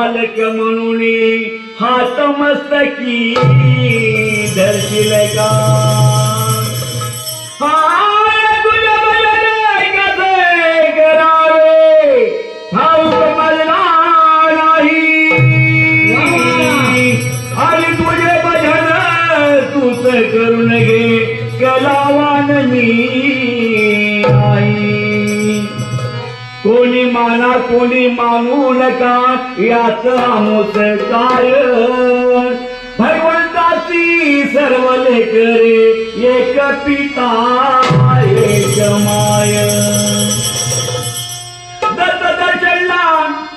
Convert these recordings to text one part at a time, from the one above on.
मालक म्हणून हात मस्तकी दर्शिल का? करून घे कलावान मी. कोणी माना कोणी मानू नका याच आमोस काय? भगवंताची सर्व लेकरे एक पिता एक माय. दत्त दर्शनला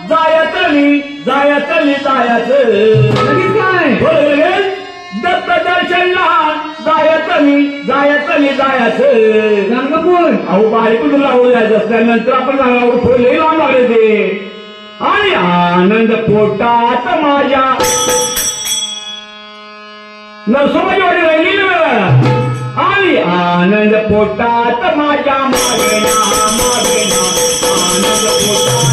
जायतली जायतली जायच. जायतली जायतली जायच गाणगापूर अहो बायकोला लावून जायचं असल्यानंतर आपण गावावर फुले लावून लागले ते. आणि आनंद पोटात माझ्या नरसोबाची वाटी राहिली ना आणि आनंद पोटात माझ्या मागे ना मागे ना आनंद पोटात.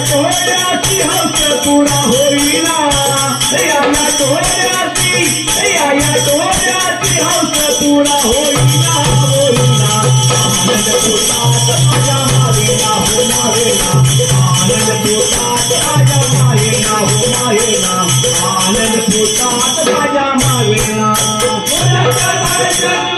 या या डोळ्याची हौस पुरा होईना या या डोळ्याची या पुरा होईना होईना. आनंद पोटात माझ्या हो आनंद हो आनंद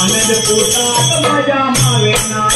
आनंद पोटात माझ्या मावेना.